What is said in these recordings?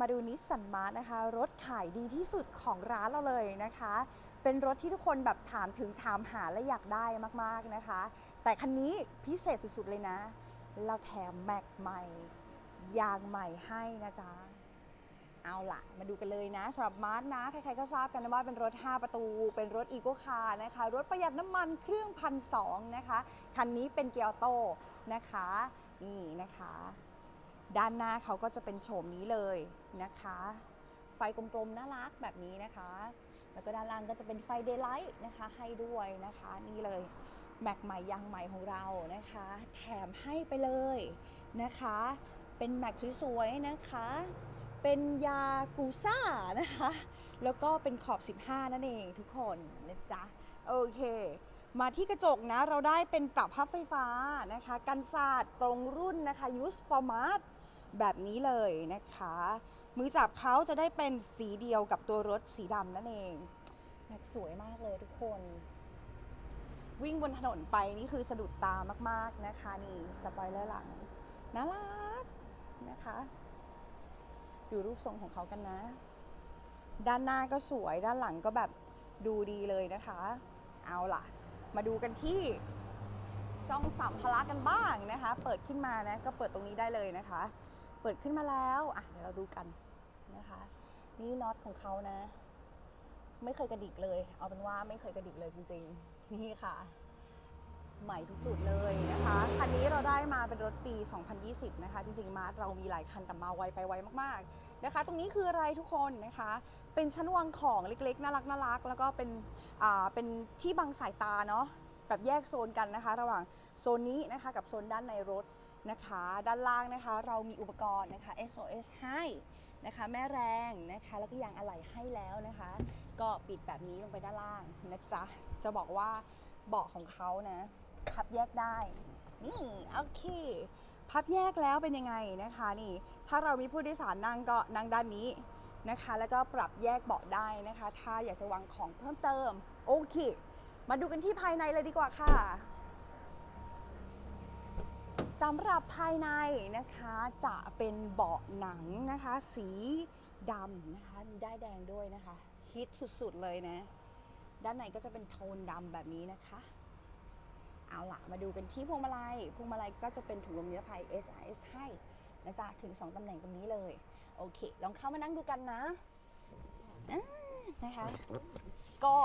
มาดูนิสสันมาร์นะคะ รถขายดีที่สุดของร้านเราเลยนะคะ เป็นรถที่ทุกคนแบบถามถึงถามหาและอยากได้มากๆนะคะ แต่คันนี้พิเศษสุดๆเลยนะ เราแถมแม็กใหม่ ยางใหม่ให้นะจ๊ะเอาละมาดูกันเลยนะสำหรับมาร์ทนะ ใครๆก็ทราบกันนะว่าเป็นรถ 5 ประตู เป็นรถอีโ c คาร์นะคะ รถประหยัดน้ำมันเครื่องพันสองนะคะ คันนี้เป็นเกียร์ออโต้นะคะ นี่นะคะ ด้านหน้าเขาก็จะเป็นโฉมนี้เลยนะคะ ไฟกลมๆน่ารักแบบนี้นะคะ แล้วก็ด้านล่างก็จะเป็นไฟเดย์ไลท์นะคะให้ด้วยนะคะ นี่เลยแม็กใหม่ยางใหม่ของเรานะคะ แถมให้ไปเลยนะคะ เป็นแม็กสวยๆนะคะ เป็นยากูซ่านะคะ แล้วก็เป็นขอบ 15 นั่นเองทุกคนนะจ๊ะโอเค มาที่กระจกนะเราได้เป็นปรับพับไฟฟ้านะคะ กันศาสตร์ตรงรุ่นนะคะ use format แบบนี้เลยนะคะ มือจับเขาจะได้เป็นสีเดียวกับตัวรถสีดำนั่นเองแม็กสวยมากเลยทุกคน วิ่งบนถนนไปนี่คือสะดุดตามากๆนะคะ นี่สปอยเลอร์หลังน่ารักนะคะ ดูรูปทรงของเขากันนะ ด้านหน้าก็สวยด้านหลังก็แบบดูดีเลยนะคะ เอาล่ะ มาดูกันที่ซ่องสัมภาระกันบ้างนะคะ เปิดขึ้นมานะ ก็เปิดตรงนี้ได้เลยนะคะ ปิดขึ้นมาแล้วอะเดี๋ยวเราดูกันนะคะ นี่น็อตของเขานะ ไม่เคยกระดิกเลย เอาเป็นว่าไม่เคยกระดิกเลยจริงๆ นี่ค่ะ ใหม่ทุกจุดเลยนะคะ คันนี้เราได้มาเป็นรถปี 2020 นะคะ จริงๆ มาร์เรามีหลายคันแต่มาไวไปไวมากๆนะคะ ตรงนี้คืออะไรทุกคนนะคะ เป็นชั้นวางของเล็กๆ น่ารักน่ารักแล้วก็เป็นอ่าเป็นที่บังสายตาเนาะแบบแยกโซนกันนะคะ ระหว่างโซนนี้นะคะกับโซนด้านในรถ นะคะ ด้านล่างนะคะเรามีอุปกรณ์นะคะ SOS ให้นะคะ แม่แรงนะคะ แล้วก็ยางอะไหล่ให้แล้วนะคะ ก็ปิดแบบนี้ลงไปด้านล่างนะจ๊ะ จะบอกว่าเบาะของเขานะพับแยกได้ นี่โอเคพับแยกแล้วเป็นยังไงนะคะนี่ ถ้าเรามีผู้โดยสารนั่งก็นั่งด้านนี้นะคะ แล้วก็ปรับแยกเบาะได้นะคะ ถ้าอยากจะวางของเพิ่มเติมโอเคมาดูกันที่ภายในเลยดีกว่าค่ะ สำหรับภายในนะคะจะเป็นเบาะหนังนะคะ สีดำนะคะมีได้ายแดงด้วยนะคะฮิตสุดๆเลยนะ ด้านในก็จะเป็นโทนดำแบบนี้นะคะ เอาล่ะมาดูกันที่พวงมาลัยพวงมาลัยก็จะเป็นถุงลมนิรภัย SRS ให้นะจ๊ะถึง 2ตำแหน่งตรงนี้เลย โอเค ลองเข้ามานั่งดูกันนะนะคะ ก็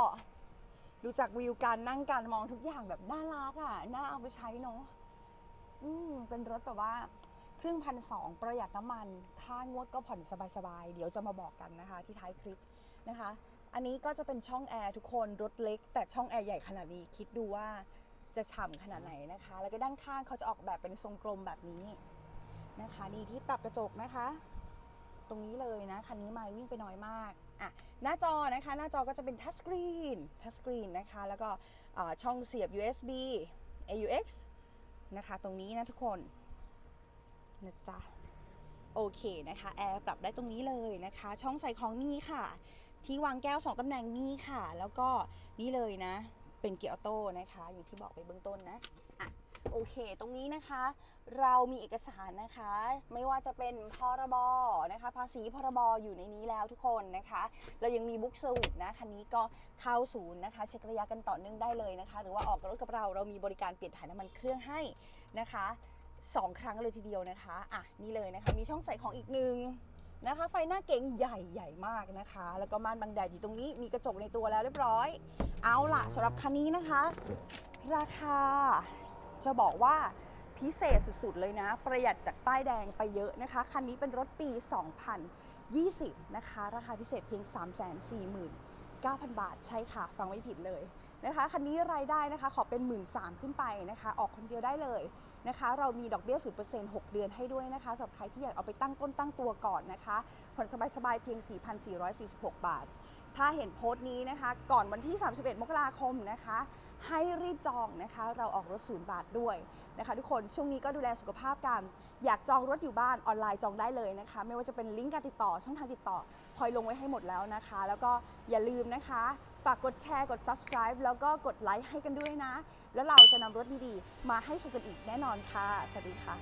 ดูจากวิวการนั่งการมองทุกอย่างแบบน่ารักอะน่าเอาไปใช้เนาะ อืมเป็นรถแบบว่าเครื่องพันสองประหยัดน้ำมัน ค่างวดก็ผ่อนสบายๆ เดี๋ยวจะมาบอกกันนะคะ ที่ท้ายคลิปนะคะ อันนี้ก็จะเป็นช่องแอร์ทุกคนรถเล็ก แต่ช่องแอร์ใหญ่ขนาดนี้คิดดูว่าจะฉ่ำขนาดไหนนะคะ แล้วก็ด้านข้างเขาจะออกแบบเป็นทรงกลมแบบนี้นะคะ นี่ที่ปรับกระจกนะคะ ตรงนี้เลยนะคันนี้ไม่วิ่งไปน้อยมากอะหน้าจอนะคะหน้าจอก็จะเป็นทัชสกรีนทัชสกรีนนะคะ แล้วก็ช่องเสียบ USB AUX นะคะ ตรงนี้นะทุกคนนะจ๊ะโอเคนะคะแอร์ปรับได้ตรงนี้เลยนะคะ ช่องใส่ของมีค่ะ ที่วางแก้ว 2ตำแหน่งมีค่ะ แล้วก็นี่เลยนะ เป็นเกียร์ออโต้นะคะ อย่างที่บอกไปเบื้องต้นนะอะ โอเค ตรงนี้นะคะ เรามีเอกสารนะคะ ไม่ว่าจะเป็นพรบนะคะ ภาษีพรบอยู่ในนี้แล้วทุกคนนะคะ เรายังมีบุ๊กเซอร์วิสนะคันนี้ก็เข้าศูนย์นะคะ เช็คระยะกันต่อเนื่องได้เลยนะคะ หรือว่าออกรถกับเราเรามีบริการเปลี่ยนถ่ายน้ำมันเครื่องให้นะคะสองครั้งเลยทีเดียวนะคะ อะ นี่เลยนะคะ มีช่องใส่ของอีกหนึ่งนะคะ ไฟหน้าเก๋งใหญ่ใหญ่มากนะคะ แล้วก็ม่านบังแดดอยู่ตรงนี้ มีกระจกในตัวแล้วเรียบร้อย เอาล่ะสำหรับคันนี้นะคะ ราคา จะบอกว่าพิเศษสุดๆ เลยนะ ประหยัดจากป้ายแดงไปเยอะนะคะ คันนี้เป็นรถปี 2020 นะคะ ราคาพิเศษเพียง 349,000 บาท ใช่ค่ะ ฟังไม่ผิดเลยนะคะ คันนี้รายได้นะคะ ขอเป็น1 3ื่นสขึ้นไปนะคะ ออกคนเดียวได้เลยนะคะ เรามีดอกเบี้ย 0% 6 เดือนให้ด้วยนะคะสำหรับใครที่อยากเอาไปตั้งต้นตั้งตัวก่อนนะคะผ่อนสบายๆ เพียง 4,446 บาท ถ้าเห็นโพสต์นี้นะคะ ก่อนวันที่ 31 มกราคมนะคะ ให้รีบจองนะคะ เราออกรถศูนย์บาทด้วยนะคะทุกคนช่วงนี้ก็ดูแลสุขภาพกันอยากจองรถอยู่บ้านออนไลน์จองได้เลยนะคะ ไม่ว่าจะเป็นลิงก์การติดต่อช่องทางติดต่อพลอยลงไว้ให้หมดแล้วนะคะ แล้วก็อย่าลืมนะคะ ฝากกดแชร์กด subscribe แล้วก็กดไลค์ให้กันด้วยนะ แล้วเราจะนำรถดีๆ มาให้ชมกันอีกแน่นอนค่ะ สวัสดีค่ะ